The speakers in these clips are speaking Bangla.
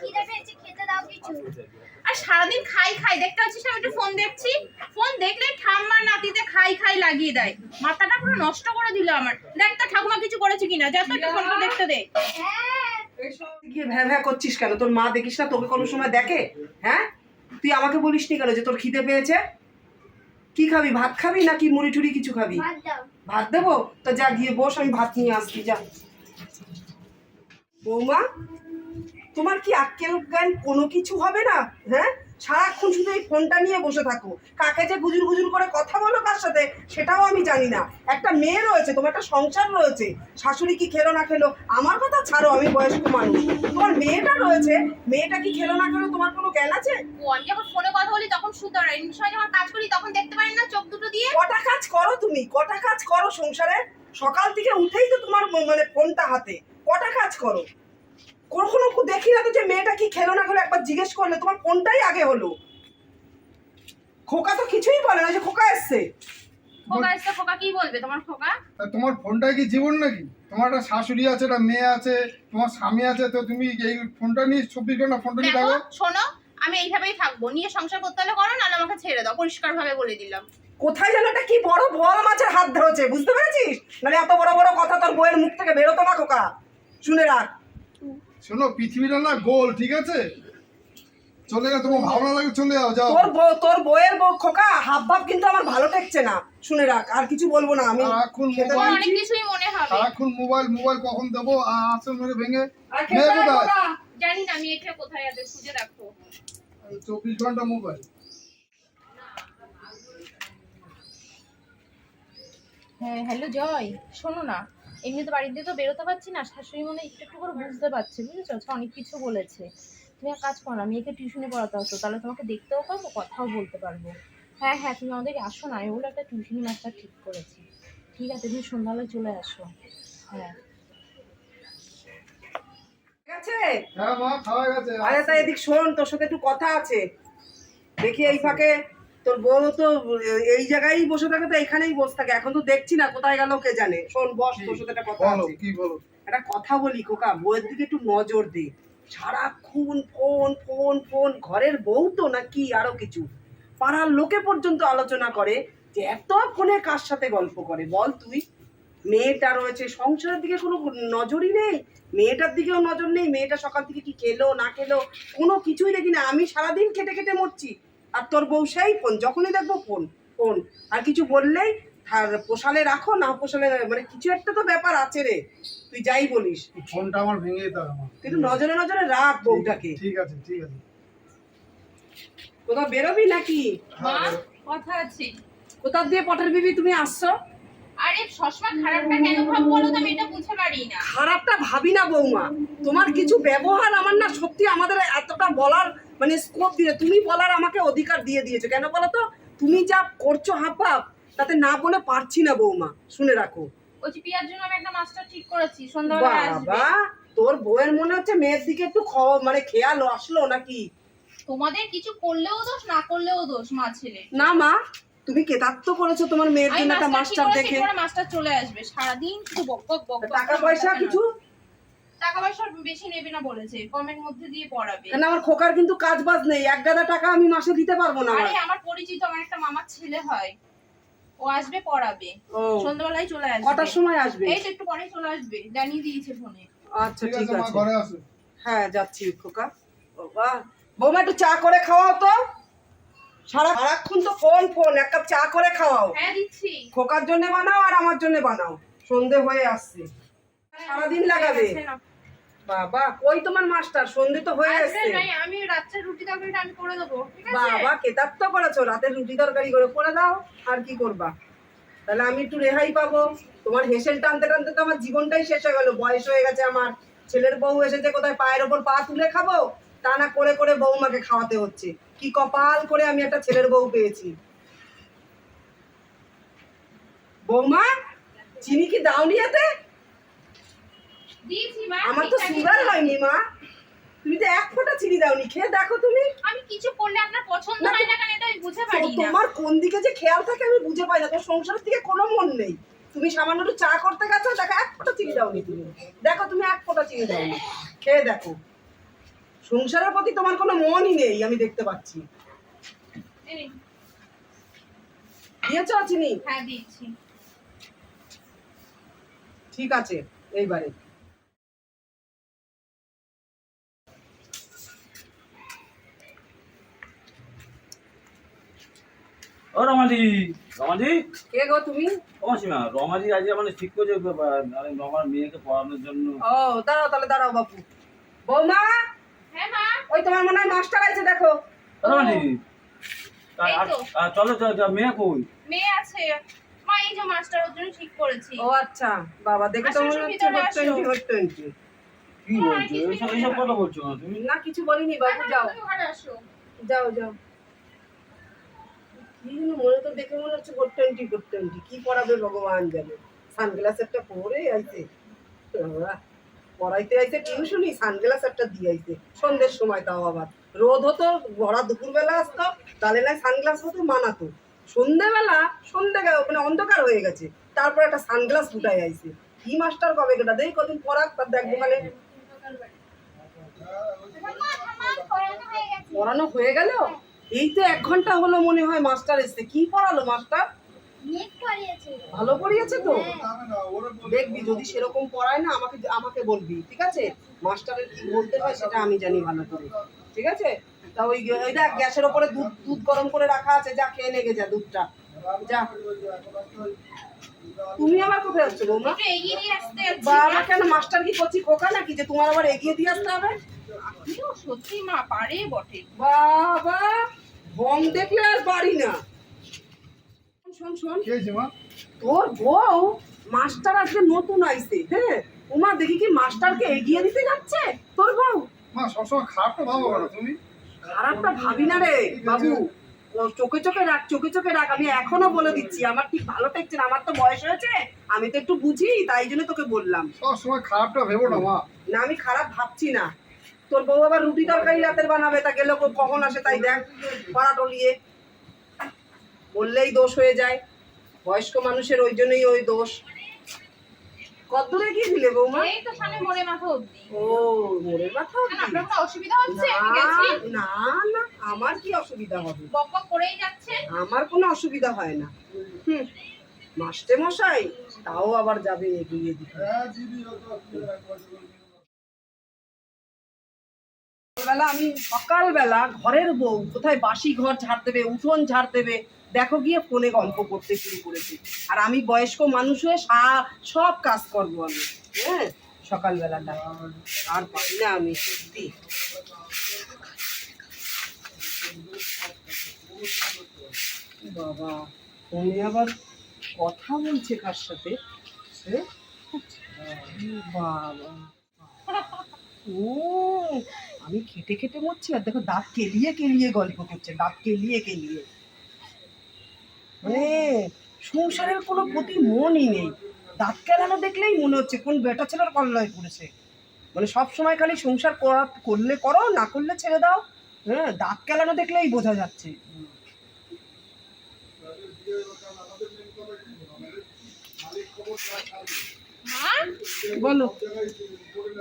খিদে পেয়েছে খেতে দাও কিছু। আর সারাদিন খাই খাই দেখতে পাচ্ছিস আমি একটু ফোন দেখছি। ফোন দেখলে ঠাম্মার নাতিতে খাই খাই লাগিয়ে দেয়। মাথাটা পুরো নষ্ট করে দিল আমার। দেখ তো ঠাকুমা কিছু করেছে কিনা যা তো ফোনটা দেখতে দে। গিয়ে ভ্যা ভ্যা করছিস কেন? তোর মা দেখিস না তোকে কোনো সময় দেখে? হ্যাঁ? তুই আমাকে বলিস নি কেন যে তোর খিদে পেয়েছে? কি খাবি ভাত খাবি নাকি মুড়ি টুড়ি কিছু খাবি? ভাত ভাত দেবো? তো যা গিয়ে বস আমি ভাত নিয়ে আসছি যা। বৌমা? তোমার কি আক্কেল জ্ঞান কোনো কিছু হবে না? হ্যাঁ? সারাক্ষণ শুধু এই ফোনটা নিয়ে বসে থাকো। কাকে যে গুজুর গুজুর করে কথা বলো কার সাথে সেটাও আমি জানি না। একটা মেয়ে রয়েছে তোমার একটা সংসার রয়েছে। শাশুড়ি কি খেলো না খেলো আমার কথা ছাড়ো আমি বয়স্ক মানুষ। তোমার মেয়েটা রয়েছে মেয়েটা কি খেলো না খেলো তোমার কোনো জ্ঞান আছে? ও আমি যখন ফোনে কথা বলি তখন হয় এমনি সময় যখন কাজ করি তখন দেখতে পারেন না চোখ দুটো দিয়ে? কটা কাজ করো তুমি? কটা কাজ করো সংসারে? সকাল থেকে উঠেই তো তোমার মানে ফোনটা হাতে। কটা কাজ করো? কখনো দেখি না তো যে মেয়েটা কি খেলো না খেলো একবার জিজ্ঞেস করলে। তোমার ফোনটাই আগে হলো? খোকা তো কিছুই বলে না যে খোকা এসছে। খোকা এসে খোকা কি বলবে? তোমার খোকা? তোমার ফোনটা কি জীবন নাকি? তোমার একটা শাশুড়ি আছে একটা মেয়ে আছে তোমার স্বামী আছে তো তুমি এই ফোনটা নিয়ে চব্বিশ ঘণ্টা ফোনটা নিয়ে থাকো। শোনো আমি এইভাবেই থাকব। নিয়ে সংসার করতে হলে করো নাহলে আমাকে ছেড়ে দাও। পরিষ্কার ভাবে বলে দিলাম। কোথায় যেন একটা কি বড় বল মাছের হাত ধরেছে বুঝতে পেরেছিস? মানে এত বড় বড় কথা তোর বইয়ের মুখ থেকে বেরোতো না খোকা। শুনে রাখ। শোনো পৃথিবীটা না গোল ঠিক আছে? চলে যাও তোমার ভালো লাগে চলে যাও যাও। তোর বউ তোর বইয়ের বউ খোকা হাব ভাব কিন্তু আমার ভালো ঠেকছে না। শুনে রাখ আর কিছু বলব না আমি। তোমার মোবাইল অনেক কিছুই মনে হবে। সারাক্ষণ মোবাইল মোবাইল কখন দেবো? আর আসল মেরে ভেঙে মেয়ে কোথায় জানি না আমি মেয়েটা কোথায় আছে খুঁজে রাখো চব্বিশ ঘণ্টা মোবাইল। হ্যাঁ হ্যালো জয়। শোনো না এমনি তো বাড়িতে তো বেরোতে পারছি না শাশুড়ি মনে হয় একটু একটু করে বুঝতে পারছে বুঝেছ? আজকে অনেক কিছু বলেছে। তুমি এক কাজ করো না মেয়েকে টিউশনে পড়াতে আসো তাহলে তোমাকে দেখতেও পারব কথাও বলতে পারব। হ্যাঁ হ্যাঁ তুমি আমাদেরকে আসো না আমি বলে একটা টিউশনি মাস্টার ঠিক করেছি। ঠিক আছে তুমি সন্ধ্যাবেলা চলে আসো। হ্যাঁ। ঠিক আছে? হ্যাঁ মা খাওয়া গেছে আরে তাই এদিক শোন তোর সাথে একটু কথা আছে। দেখি এই ফাঁকে তোর বউ তো এই জায়গায় বসে থাকে তো এখানেই বসে থাকে। এখন তো দেখছি না কোথায় গেল কে জানে। শোন বস তোর সাথে একটা কথা বলো আছে। কি বলো? একটা কথা বলি খোকা বউয়ের দিকে একটু নজর দে। সারাক্ষণ ফোন ফোন ফোন ঘরের বউ তো নাকি আরও কিছু? পাড়ার লোকে পর্যন্ত আলোচনা করে যে এত ফোনে কার সাথে গল্প করে বল তুই। মেয়েটা রয়েছে সংসারের দিকে কোনো নজরই নেই। মেয়েটার দিকেও নজর নেই মেয়েটা সকাল থেকে কি খেলো না খেলো কোনো কিছুই দেখি না। আমি সারাদিন খেটে খেটে মরছি। আর তোর বউ সেই ফোন যখনই দেখব ফোন ফোন। আর কিছু বললেই আর পোষালে রাখো না পোষালে মানে কিছু একটা তো ব্যাপার আছে রে। তুই যাই বলিস। ফোনটা আমার ভেঙে যেতে হবে কিন্তু নজরে নজরে রাখ বউটাকে। ঠিক আছে ঠিক আছে। কোথাও বেরোবি নাকি? মা কথা আছে। কোথাও দিয়ে পটের বিবি তুমি আসছো? আরে সবসময় খারাপটা কেন ভাব বলো তো আমি এটা বুঝতে পারি না। খারাপটা ভাবি না বৌমা। তোমার কিছু ব্যবহার আমার না সত্যি আমাদের এতটা বলার মানে স্কোপ দিয়ে তুমি বলার আমাকে অধিকার দিয়ে দিয়েছ। কেন বলো তো? তুমি যা করছ হাফ হাফ তাতে না বলে পারছি না বৌমা। শুনে রাখো। বলছি পিয়ার জন্য আমি একটা মাস্টার ঠিক করেছি সন্ধ্যাবেলা আসবে। বাবা তোর বউয়ের মনে হচ্ছে মেয়ের দিকে একটু খ- মানে খেয়াল আসলো নাকি? তোমাদের কিছু করলেও দোষ না করলেও দোষ মা ছেলে। না মা তুমি কেতাত্ত করেছ তোমার মেয়ের আমি জন্য একটা মাস্টার দেখে। মাস্টার চলে আসবে। সারাদিন শুধু বক বক বক বক টাকা করে পয়সা কিছু বেশি নেবে না বলেছে কমের মধ্যে দিয়ে পড়াবে। কেন আমার খোকার কিন্তু কাজ বাজ নেই এক গাদা টাকা আমি মাসে দিতে পারব না আরে আমার। পরিচিত আমার একটা মামার ছেলে হয় ও আসবে পড়াবে। সন্ধ্যাবেলায় চলে আসবে। কটার সময় আসবে? এই একটু পরে চলে আসবে জানিয়ে দিয়েছে ফোনে। আচ্ছা ঠিক আছে ঘরে আসো। হ্যাঁ যাচ্ছি খোকা। বাবা বৌমা একটু চা করে খাওয়াও তো। সারা সারাক্ষণ তো ফোন ফোন এক কাপ চা করে খাওয়াও। হ্যাঁ দিচ্ছি। খোকার জন্য বানাও আর আমার জন্য বানাও। সন্ধে হয়ে আসছে। সারাদিন লাগাবে। না। বাবা কই তোমার মাস্টার সন্ধে তো হয়ে আসছে আমি রাত্রে রুটি তরকারিটা আমি করে দেবো বাবা কেতাব তো করেছ রাতে রুটি তরকারি করে করে দাও আর কি করবা? তাহলে আমি একটু রেহাই পাবো। তোমার হেসেল টানতে টানতে তো আমার জীবনটাই শেষ হয়ে গেল বয়স হয়ে গেছে আমার। ছেলের বউ এসেছে কোথায় পায়ের ওপর পা তুলে খাব? তা না করে করে বৌমাকে খাওয়াতে হচ্ছে। কি কপাল করে আমি একটা ছেলের বউ পেয়েছি। বৌমা চিনি কি দিয়েছি মা আমার তো সুগার হয়নি মা। তুমি তো এক ফোঁটা চিনি দাওনি খেয়ে দেখো তুমি। আমি কিছু করলে আপনার পছন্দ হয় না কেন এটা আমি বুঝতে তো পারি না। তোমার কোন দিকে যে খেয়াল থাকে আমি বুঝে পাই না তোর সংসারের দিকে কোনো মন নেই। তুমি সামান্য একটু চা করতে গেছো দেখো এক ফোঁটা চিনি দাওনি তুমি। দেখো তুমি এক ফোঁটা চিনি দাওনি। খেয়ে দেখো। সংসারের প্রতি তোমার কোনো মনই নেই আমি দেখতে পাচ্ছি। দিয়েছ চিনি? হ্যাঁ দিয়েছি। ঠিক আছে এইবারে। ও রমাজি রমাজি? কে গো তুমি? ও মাসিমা রমাজি আজ মানে ঠিক মানে আমার মেয়েকে পড়ানোর জন্য। ও দাঁড়াও তাহলে দাঁড়াও বাপু। বৌমা? হ্যাঁ মা। ওই তোমার মনে হয় মাস্টার আছে দেখো। রমাজি চলো চলো চলো, মেয়ে কই? মেয়ে আছে। মা এই যে মাস্টার ওর জন্য ঠিক করেছি। ও আচ্ছা বাবা দেখে তো মনে হচ্ছে হট কি বলছো? এইসব না। কথা বলছো না তুমি? না কিছু বলিনি বাবু যাও। যাও যাও। কি মনে তো দেখে মনে হচ্ছে ফোর টোয়েন্টি ফোর টোয়েন্টি কি পড়াবে ভগবান জানে? সানগ্লাস একটা পরে আইছে। পড়াইতে আইছে, টিউশনই সানগ্লাস একটা দিয়ে আইছে। সন্ধ্যের সময় তাও আবার। রোদ হতো, ভরা দুপুরবেলা আসতো, তাহলে না সানগ্লাস হতো, মানাতো। সন্ধ্যেবেলা, সন্ধ্যে মানে অন্ধকার হয়ে গেছে। তারপর একটা সানগ্লাস ফুটাই আইছে। কি মাস্টার কবে কেটা? দেই কদিন পড়াক, তার দেখব গেছে পড়ানো হয়ে গেল? এই তো এক ঘণ্টা হলো মনে হয় মাস্টার এসছে। কি পড়ালো মাস্টার? ভালো পড়িয়েছে তো? বলবে- দেখবি যদি সেরকম পড়ায় না আমাকে আমাকে বলবি ঠিক আছে? মাস্টারের কি বলতে হয় সেটা আমি জানি ভালো করে ঠিক আছে? তা ওই ওই দেখ গ্যাসের ওপরে দুধ দুধ গরম করে রাখা আছে যা খেয়ে লেগে যা দুধটা। যা। তুমি আবার কোথায় যাচ্ছ বৌমা? বাবা কেন মাস্টার কি করছি খোকা নাকি? যে তোমার আবার এগিয়ে দিয়ে আসতে হবে? আমিও সত্যি মা পারে বটে। বাবা ভং দেখলে আর পারি না। শোন শোন কি হয়েছে মা? তোর বউ মাস্টার আজকে নতুন আইছে হ্যাঁ? উমা দেখি কি মাস্টারকে এগিয়ে দিতে যাচ্ছে? তোর বউ? মা সবসময় খারাপটা ভাবো কেন তুমি? খারাপটা ভাবি না রে বাবু। চোখে চোখে রাখ চোখে চোখে রাখ আমি এখনও বলে দিচ্ছি আমার ঠিক ভালো ঠেকছে না আমার তো বয়স হয়েছে আমি তো একটু বুঝি তাই জন্য তোকে বললাম। সবসময় খারাপটা ভেবো না মা। না আমি খারাপ ভাবছি না। তোর বউ আবার রুটি তরকারি রাতের বানাবে তা গেলে কখন আসে তাই দেখ পাড়া টলিয়ে বললেই দোষ হয়ে যায় বয়স্ক মানুষের ওই জন্যই ওই দোষ। কত দূরে গিয়ে দিলে বৌমা? এই তো সামনে মাথা অব্দি ও মোড়ের মাথা অবধি? আপনার কোনো অসুবিধা হচ্ছে? আমি গেছি। না না আমার কি অসুবিধা হবে? করেই যাচ্ছে। আমার কোনো অসুবিধা হয় না। হুম। মাস্টে মশাই তাও আবার যাবে এগিয়ে দিতে সকালবেলা আমি সকালবেলা ঘরের বউ, কোথায় বাসি ঘর ঝাড় দেবে, উঠোন ঝাড় দেবে, দেখো গিয়ে ফোনে গল্প করতে শুরু করেছি। আর আমি বয়স্ক মানুষ হয়ে সব কাজ করব আমি হ্যাঁ? সকালবেলাটা আর পারি না আমি, সত্যি। বাবা, ফোনে আবার কথা বলছে কার সাথে? বাবা। ও আমি খেটে খেটে মরছি আর দেখো দাঁত কেলিয়ে কেলিয়ে গল্প করছে দাঁত কেলিয়ে কেলিয়ে। মানে সংসারের কোনো প্রতি মনই নেই। দাঁত কেলানো দেখলেই মনে হচ্ছে কোন বেটা ছেলের কল্লয় পড়েছে। মানে সব সময় খালি সংসার করা করলে করো না করলে ছেড়ে দাও। হ্যাঁ দাঁত কেলানো দেখলেই বোঝা যাচ্ছে। বলো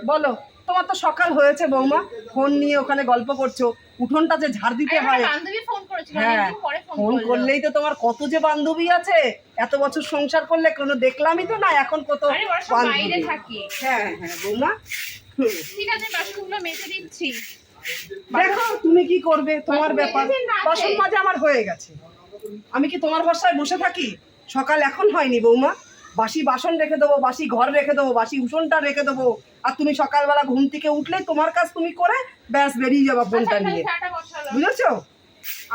বলো। তোমার তো সকাল হয়েছে বৌমা। ফোন নিয়ে ওখানে গল্প করছ। উঠোনটা যে ঝাড় দিতে হয়। হ্যাঁ ফোন করলেই তো তোমার কত যে বান্ধবী আছে। এত বছর সংসার করলে কোনো দেখলামই তো না এখন কত বান্ধবী। হ্যাঁ হ্যাঁ বৌমা। ঠিক আছে বাসনগুলো মেজে দিচ্ছি। দেখো তুমি কি করবে? তোমার ব্যাপার। বাসন? মাজা আমার হয়ে গেছে। আমি কি তোমার বাসায় বসে থাকি? সকাল এখন হয়নি বৌমা। বাসি বাসন রেখে দেবো বাসি ঘর রেখে দেবো বাসি উঠোনটা রেখে দেবো। আর তুমি সকালবেলা ঘুম থেকে উঠলে তোমার কাজ তুমি করে ব্যাস বেরিয়ে যাবা ফোনটা আচ্ছা, নিয়ে। চাটা বসালাম। বুঝেছ?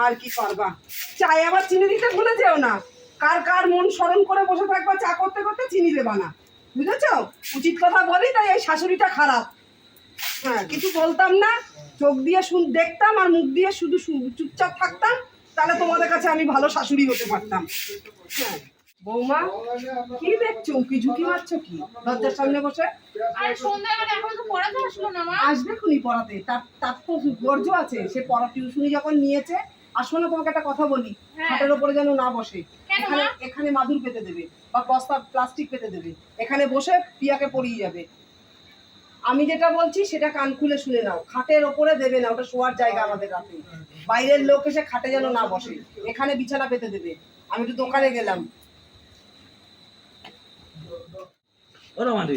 আর কি করবা? চায় আবার চিনি দিতে ভুলে যেও না। কার কার মন স্মরণ করে বসে থাকবা চা করতে করতে চিনি দেবা না। বুঝেছ? উচিত কথা বলি তাই এই শাশুড়িটা খারাপ। হ্যাঁ কিছু বলতাম না চোখ দিয়ে শুন দেখতাম আর মুখ দিয়ে শুধু চুপচাপ থাকতাম তাহলে তোমাদের কাছে আমি ভালো শাশুড়ি হতে পারতাম। হ্যাঁ। বৌমা কি দেখছ? কি ঝুঁকি মারছো কি? দরজার সামনে বসে? আর সন্ধ্যাবেলা এখন তো পড়াতে আসলো না মা। আসবে খুনি পড়াতে। তার তার তো গর্জ আছে। সে পড়া টিউশনি যখন নিয়েছে আসো না তোমাকে একটা কথা বলি। হ্যাঁ। খাটের ওপরে যেন না বসে। এখানে এখানে মাদুর পেতে দেবে বা বস্তা প্লাস্টিক পেতে দেবে। এখানে বসে পিয়াকে পড়িয়ে যাবে। আমি যেটা বলছি সেটা কান খুলে শুনে নাও। খাটের ওপরে দেবে না ওটা শোয়ার জায়গা আমাদের রাতে। বাইরের লোক এসে খাটে যেন না বসে। এখানে বিছানা পেতে দেবে। আমি একটু দোকানে গেলাম। ওরা মানে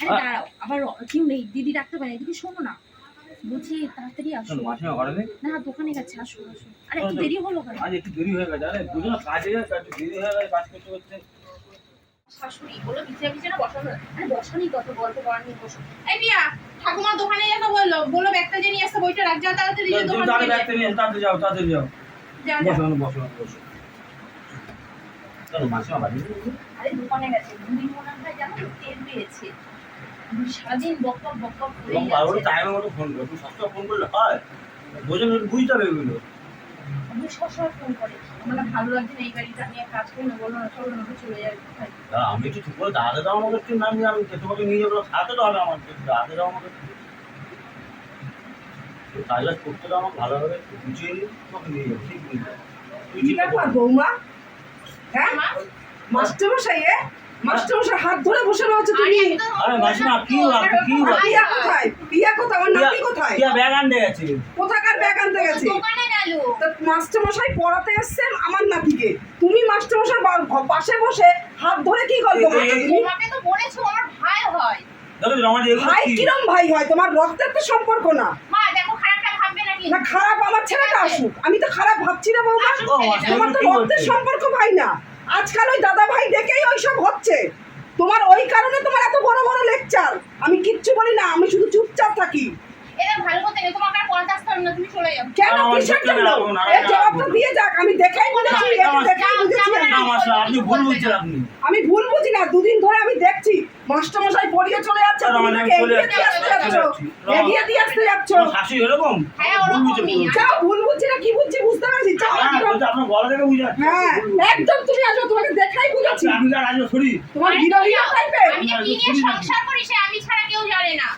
আরে দাঁড়াও আবার কেউ নেই দিদি ডাকতে পারে এদিকে শোনো না। বলছি তাড়াতাড়ি আসো। মাসিমা ঘরে না দোকানে গেছে আসো আসো। আরে একটু দেরি হলো কেন? আজ একটু দেরি হয়ে গেছে। আরে দুজনে কাজে গেছে একটু দেরি হয়ে গেছে কাজ করতে করতে। শাশুড়ি বলো বিছানা বিছানা বসানো আরে বসানি কত গল্প বসো। এই ঠাকুমা দোকানে যেতে বলল বলো ব্যাগটা যে নিয়ে আসতে বইটা রাখ যা তাড়াতাড়ি তাড়াতাড়ি যাও তাড়াতাড়ি যাও। যা যা বসো বসো বসো কেন মাসিমা বাড়ি নেই? আরে দোকানে গেছে দুদিন মনে জানো তেল পেয়েছে। সারাদিন বক বক বক বক এবং যাচ্ছে। টাইমের মতো ফোন করো তুমি সবসময় ফোন করলে হয়? বোঝেন বুঝতে হবে এগুলো। আমি সবসময় ফোন করে। আমার ভালো লাগছে না এই বাড়িতে আমি কাজ করি না বলল না চলো না চলে যাই আমি একটু ঠিক করে দাঁড়াতে দাও আমাকে একটু নামি আমি তোমাকে নিয়ে যাব খাতে তো হবে আমাকে দাঁড়াতে দাও আমাকে একটু। তো কাজ করতে দাও আমাকে ভালোভাবে বুঝিয়ে তোমাকে নিয়ে যাব ঠিক নিয়ে যাব তুই বৌমা? হ্যাঁ? মা? মাস্টারমশাই হাত ধরে বসে রয়েছে তুমি। আরে মাসিমা কি হলো? কি হলো? পিয়া কোথায়? পিয়া কোথায়? আমার নাতি কোথায়? কিয়া ব্যাগ আনতে গেছে। কোথাকার ব্যাগ আনতে গেছে? দোকানে গেল। তা মাস্টারমশাই পড়াতে এসছেন আমার নাতিকে। তুমি মাস্টারমশাই পাশে বসে হাত ধরে কি গল্প করছ তুমি? তোমাকে তো বলেছ আমার ভাই হয়। কিরম ভাই হয়? তোমার রক্তের তো সম্পর্ক না। মা দেখো খারাপটা ভাববে নাকি না খারাপ আমার ছেলেটা আসুক আমি তো খারাপ ভাবছি না বৌমা তোমার তো রক্তের সম্পর্ক ভাই না আজকাল ওই দাদা ভাই দেখেই ওইসব হচ্ছে তোমার ওই কারণে তোমার এত বড় বড় লেকচার আমি কিচ্ছু বলি না আমি শুধু চুপচাপ থাকি কেন কিসের জন্য এর জবাবটা দিয়ে যাক আমি দেখাই বুঝেছি আমি ভুল বুঝি না দুদিন ধরে আমি দেখছি মাস্টারমশাই পড়িয়ে চলে যাচ্ছে তুমি তাকে চলে এগিয়ে দিয়ে আসতে যাচ্ছ এগিয়ে দিয়ে আসতে যাচ্ছ। শাশুড়ি এরকম হ্যাঁ, ওরকমই। ভুল। যাও ভুল বুঝছি না কি বুঝছি বুঝতে পারছি যাও হ্যাঁ। আপনার গলা থেকে বুঝে হ্যাঁ একদম তুমি আসো তোমাকে দেখাই বুঝেছি আপনি আর আজও সরি। তোমার আমি কি নিয়ে সংসার করি সে আমি ছাড়া কেউ জানে না।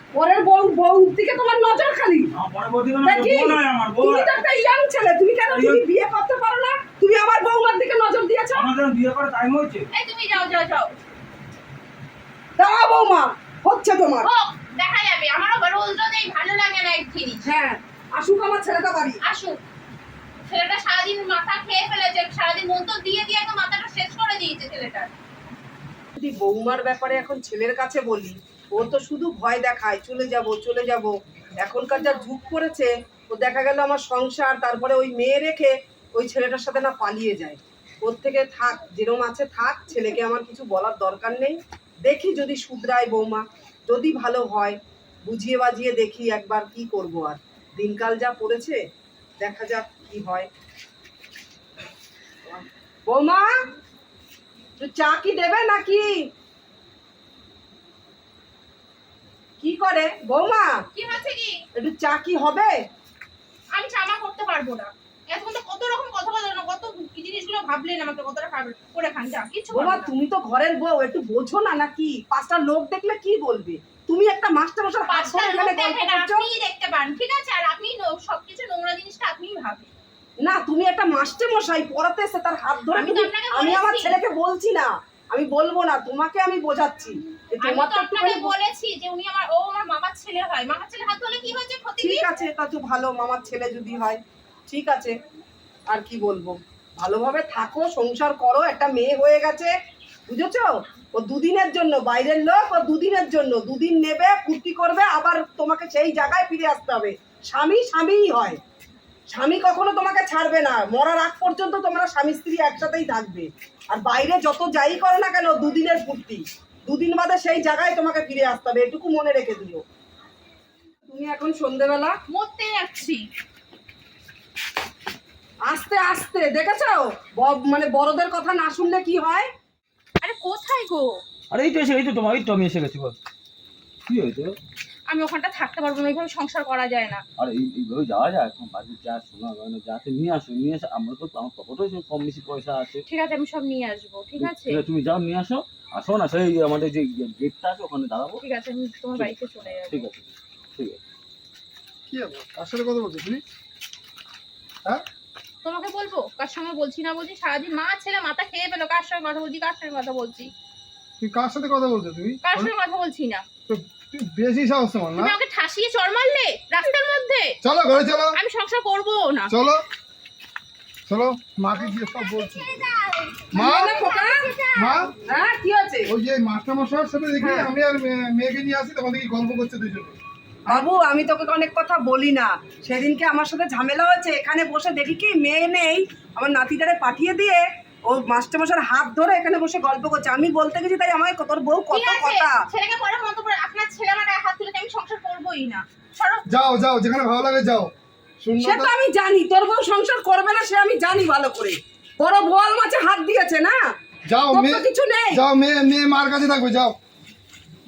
বউ বউ দিকে তোমার নজর খালি। আমার বউ নয় আমার বউ তুমি তো একটা ইয়াং ছেলে তুমি কেন তুমি বিয়ে করতে পারো না? তুমি আমার বউমার দিকে নজর দিয়েছ? আমাদের বিয়ে করার টাইম হয়েছে। এই তুমি যাও যাও যাও। দাঁড়া বৌমা হচ্ছে তোমার। দেখা যাবে আমারও রোজ রোজ এই ভালো লাগে না এক জিনিস হ্যাঁ আসুক আমার ছেলেটা বাড়ি। আসুক। ছেলেটা সারাদিন মাথা খেয়ে ফেলেছে সারাদিন মন তো দিয়ে দিয়ে একদম মাথাটা শেষ করে দিয়েছে ছেলেটার যদি বৌমার ব্যাপারে এখন ছেলের কাছে বলি ও তো শুধু ভয় দেখায় চলে যাব চলে যাব। এখনকার যা যুগ করেছে ও দেখা গেল আমার সংসার তারপরে ওই মেয়ে রেখে ওই ছেলেটার সাথে না পালিয়ে যায়। ওর থেকে থাক যেরম আছে থাক ছেলেকে আমার কিছু বলার দরকার নেই। দেখি যদি শুধরায় বৌমা যদি ভালো হয় বুঝিয়ে বাজিয়ে দেখি একবার কি করব আর। দিনকাল যা পড়েছে দেখা যাক কি হয়। বৌমা চা কি দেবে নাকি? কি করে? বৌমা কি হচ্ছে কি? একটু চা কি হবে? আমি জামা করতে পারব না। তো কত রকম কথা বলে না কত কি জিনিসগুলো ভাবলেন আমাকে কতটা করে খান যা কিছু বৌমা তুমি তো ঘরের বউ একটু বোঝো না নাকি? পাঁচটা লোক দেখলে কি বলবে? তুমি একটা মাস্টার মশাই হাত পাঁচটা ধরে লোক এখানে গল্প দেখেন করছ? আপনি দেখতে পান ঠিক আছে? আর আপনি সবকিছু নোংরা জিনিসটা আপনিই ভাবেন। না তুমি একটা মাস্টার মশাই পড়াতে এসে তার হাত ধরে আমি আমার ছেলেকে বলছি না। আমি বলব না তোমাকে আমি বোঝাচ্ছি। তোমার তো একটুখানি বলেছি যে উনি আমার ও আমার মামার ছেলে হয়। মামার ছেলে হাত কি হয়েছে ক্ষতি ঠিক আছে তা তো ভালো মামার ছেলে যদি হয়। ঠিক আছে, আর কি বলব? ভালোভাবে থাকো, সংসার করো, একটা মেয়ে হয়ে গেছে, বুঝেছ? ও দুদিনের জন্য, বাইরের লোক, ও দুদিনের জন্য, দুদিন নেবে, ফুর্তি করবে, আবার তোমাকে সেই জায়গায় ফিরে আসতে হবে। স্বামী স্বামীই হয়। স্বামী কখনো তোমাকে ছাড়বে না। মরার আগ পর্যন্ত তোমরা স্বামী স্ত্রী একসাথেই থাকবে। আর বাইরে যত যাই করো না কেন, দুদিনের ফুর্তি। দুদিন বাদে সেই জায়গায় তোমাকে ফিরে আসতে হবে। এটুকু মনে রেখে দিও। তুমি এখন সন্ধেবেলা মরতে যাচ্ছি। আস্তে আস্তে দেখেছ? ব- মানে বড়দের কথা না শুনলে কি হয়? আরে কোথায় গো? আরে এই তো এসে এই তো তোমার এই তো আমি এসে গেছি বল। কি হয়েছে? আমি ওখানটা থাকতে পারব না এইভাবে সংসার করা যায় না। আর এই এইভাবে যাওয়া যায়? এখন বাড়ির যা শোনা গয়না যা আছে নিয়ে আসো নিয়ে আসো আমার তো আমার পকেটেও সব কম বেশি পয়সা আছে। ঠিক আছে আমি সব নিয়ে আসব ঠিক আছে? তুমি যাও নিয়ে আসো। আসো না সেই আমাদের যে গেটটা আছে ওখানে দাঁড়াবো। ঠিক আছে আমি তোমার বাড়িতে চলে যাব। ঠিক আছে ঠিক আছে। কি কার সাথে কথা বলছো তুমি হ্যাঁ? তোমাকে বলব? কার সঙ্গে বলছি না বলছি? সারাদিন মা ছেলে মাথা খেয়ে পেল কার সঙ্গে কথা বলছি কার সঙ্গে কথা বলছি? তুমি কার সাথে কথা বলছো তুমি কার সঙ্গে কথা বলছি না। তুই বেশি সাহস তোমার না? তুমি আমাকে ঠাসিয়ে চড় মারলে রাস্তার মধ্যে? চলো ঘরে চলো। আমি সংসার করব না। চলো। চলো মাকে গিয়ে সব বলছি। মা? মা? হ্যাঁ কি আছে ওই যে মাস্টার মশাইয়ের সাথে দেখি আমি আর মেয়ে- মেয়েকে নিয়ে আসি তখন দেখি গল্প করছে দুজনে। বাবু আমি তোকে অনেক কথা বলি না। সেদিনকে আমার সাথে ঝামেলা হয়েছে এখানে বসে দেখি কি মেয়ে নেই। আমার নাতিটারে পাঠিয়ে দিয়ে ও মাস্টারমশার হাত ধরে এখানে বসে গল্প করছে। আমি বলতে গেছি তাই আমাকে তোর বউ কত কথা? ছেলেকে পরে মতো করে আপনার ছেলে আমার হাত তুলে আমি সংসার করবোই না। যাও যাও যেখানে ভালো লাগে যাও। সে তো আমি জানি তোর বউ সংসার করবে না সে আমি জানি ভালো করে। বড় বোয়াল মাছে হাত দিয়েছে না? যাও মেয়ে কিছু নেই। যাও মেয়ে মেয়ে মার কাছে থাকবে যাও।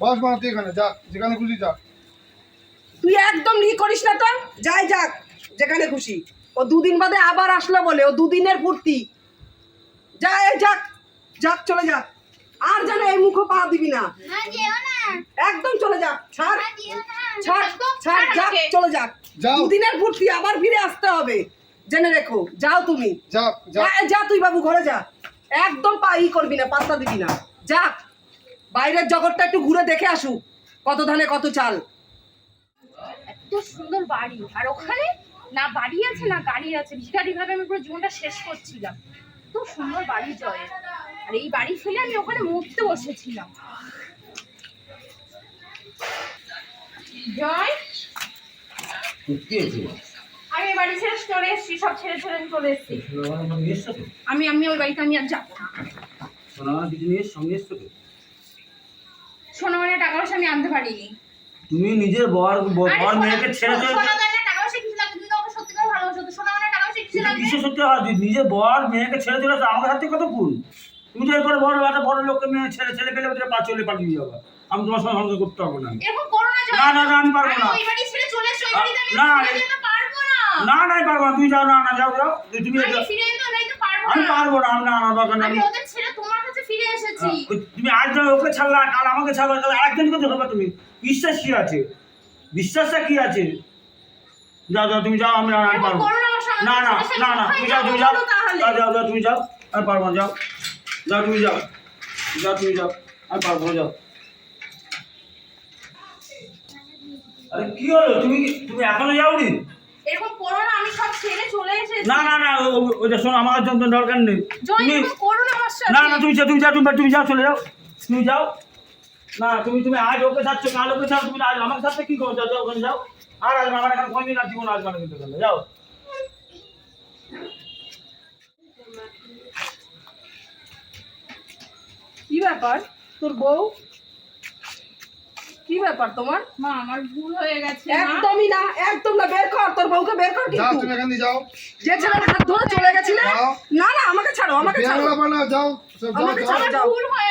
বস মানা তুই এখানে যা যেখানে খুশি যা। তুই একদম ই করিস না তো যাই যাক যেখানে খুশি। ও দুদিন বাদে আবার আসলো বলে ও দুদিনের ফুর্তি। যা এই যাক যাক চলে যাক। আর যেন এই মুখো পা দিবি না। না যেও না। একদম চলে যাক ছাড়। না যেও না। ছাড় যাক চলে যাক। দুদিনের ফুর্তি আবার ফিরে আসতে হবে। জেনে রেখো যাও তুমি। যা তুই বাবু ঘরে যা। একদম পা ই করবি না পাত্তা দিবি না। যাক বাইরের জগৎটা একটু ঘুরে দেখে আসুক। কত ধানে কত চাল। এত সুন্দর বাড়ি। আর ওখানে না বাড়ি আছে না গাড়ি আছে। ভিখারি ভাবে আমি পুরো জীবনটা শেষ করছিলাম। এত সুন্দর বাড়ি জয়ের আর এই বাড়ি ফেলে আমি ওখানে মরতে বসেছিলাম। জয়। আমি বাড়ি ছেড়ে চলে এসেছি সব ছেড়ে ছেড়ে আমি চলে এসেছি। মানে আমি আমি ওই বাড়িতে আমি আর যাব না। সোনামালা কিছু নিয়ে সঙ্গে এসছো তো? টাকা পয়সা আমি আনতে পারিনি। তুমি নিজের বর বর মেয়েকে ছেড়ে কিছু লাগবে তুমি তো সত্যি হয় তুই নিজের বর মেয়েকে ছেড়ে চলে আমার হাতে কত ভুল? তুমি তো এরপরে বড় একটা বড় লোককে মেয়ে ছেলে ছেলে পেলে ওদের পা চলে পাঠিয়ে যাবে আমি তোমার সঙ্গে সংসার করতে পারব না। না না, না, না, আমি পারব না। আমি না, না না। নাই পারব না। তুমি যাও না না যাও যাও। তুমি আমি পারব আমি না। পারব না আমি না না দরকার নেই। আমি আমি- ওদের ছেড়ে তোমার কাছে ফিরে এসেছি। তুমি আজ যাও ওকে ছাড়লা কাল আমাকে ছাড়লা কাল আরেকজনকে ধরবা তুমি। বিশ্বাস কি আছে? বিশ্বাসটা কি আছে? যাও যাও তুমি যাও আমি না পারব না। আমার না না না তুমি যাও তুমি যাও। যাও যাও যাও তুমি যাও আমি পারব না যাও। যাও তুমি যাও। যাও তুমি যাও আমি পারব না যাও। আরে কি হলো? তুমি তুমি এখনও যাওনি? এরকম করো না আমি সব ছেড়ে চলে এসেছি। না না ওইটা শোনো আমার জন্য দরকার নেই। তুমি করো না আমার সাথে না না তুমি যাও তুমি যাও তুমি তুমি যাও চলে যাও তুমি যাও। না তুমি তুমি আজ ওকে যাচ্ছ কাল ওকে ছাড়ো তুমি আজ আমার সাথে কি করো যাও যাও ওখানে যাও। আর আসবে আমার এখানে কোনদিন আর জীবন আসবে না কিন্তু যাও। কি ব্যাপার? তোর বউ? কি ব্যাপার তোমার? মা আমার ভুল হয়ে গেছে একদমই না একদম না বের কর তোর বউকে বের কর যাও কিন্তু। তুমি এখান দিয়ে যাও। যে ছেলের হাত ধরে চলে গেছিলে না না আমাকে ছাড়ো আমাকে ছাড়ো। পানা যাও। আমাকে যাও ছাড়ো। ভুল হয়ে যাও।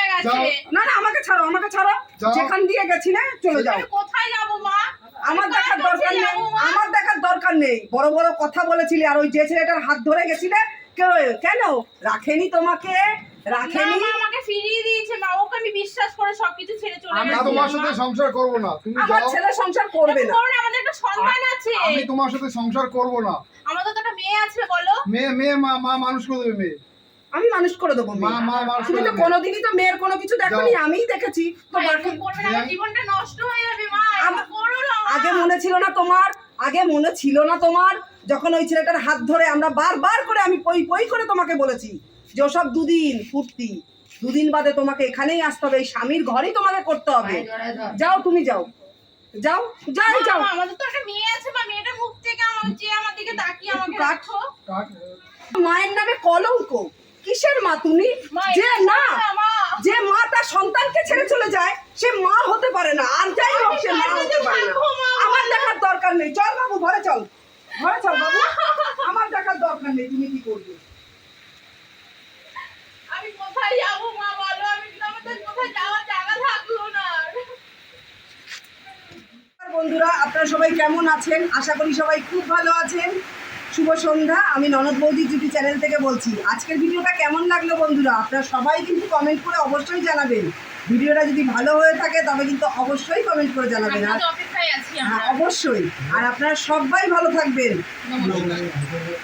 না না আমাকে ছাড়ো আমাকে ছাড়ো। যেখান দিয়ে গেছিলে চলে যাও। কোথায় যাব মা? আমার দেখার দরকার নেই আমার দেখার দরকার নেই। বড় বড় কথা বলেছিলি আর ওই যে ছেলেটার হাত ধরে গেছিলে কেন? রাখেনি তোমাকে? রাখেনি? আমাকে ফিরিয়ে দিয়েছে মা। ওকে আমি বিশ্বাস করে সবকিছু ছেড়ে চলে আমি তোমার সাথে সংসার করব না। তুমি আমার ছেলে সংসার করবে না। না, আমাদের একটা সন্তান আছে। আমি তোমার সাথে সংসার করব না। আমাদের তো একটা মেয়ে আছে বলো। মেয়ে মেয়ে মা মা মানুষ করে দেবে মেয়ে। আমি মানুষ করে দেবো মেয়ে। তুমি তো কোনোদিনই তো মেয়ের কোনো কিছু দেখোনি। আমিই দেখেছি। তো আমার জীবনটা নষ্ট হয়ে যাবে মা। আগে মনে ছিল না তোমার আগে মনে ছিল না তোমার। যখন ওই ছেলেটার হাত ধরে আমরা বারবার করে আমি পই পই করে তোমাকে বলেছি যে ওসব দুদিন ফুর্তি দুদিন বাদে তোমাকে এখানেই আসতে হবে এই স্বামীর ঘরেই তোমাকে করতে হবে। যাও। তুমি যাও। যাও যাই যাও। আমাদের তো একটা মেয়ে আছে মা মেয়েটার মুখ থেকে আমার যে আমার দিকে তাকিয়ে আমাকে রাখো। মায়ের নামে কলঙ্ক। কিসের মা তুমি? যে না। যে মা তার সন্তানকে ছেড়ে চলে যায় সে মা হতে পারে না। আর যাই হোক সে মা হতে পারে না। আমার দেখার দরকার নেই। চল বাবু ঘরে চল। ঘরে চল বাবু। আমার দেখার দরকার নেই তুমি কি করবে? আমি কোথায় যাব মা? বলো আমি আমাদের কোথায় যাওয়ার জায়গা থাকল না। বন্ধুরা আপনারা সবাই কেমন আছেন? আশা করি সবাই খুব ভালো আছেন। শুভ সন্ধ্যা আমি ননদ বৌদি জুটি চ্যানেল থেকে বলছি। আজকের ভিডিওটা কেমন লাগল বন্ধুরা? আপনারা সবাই কিন্তু কমেন্ট করে অবশ্যই জানাবেন। ভিডিওটা যদি ভালো হয়ে থাকে তবে কিন্তু অবশ্যই কমেন্ট করে জানাবেন। আর হ্যাঁ, অবশ্যই। আর আপনারা সবাই ভালো থাকবেন। নমস্কার।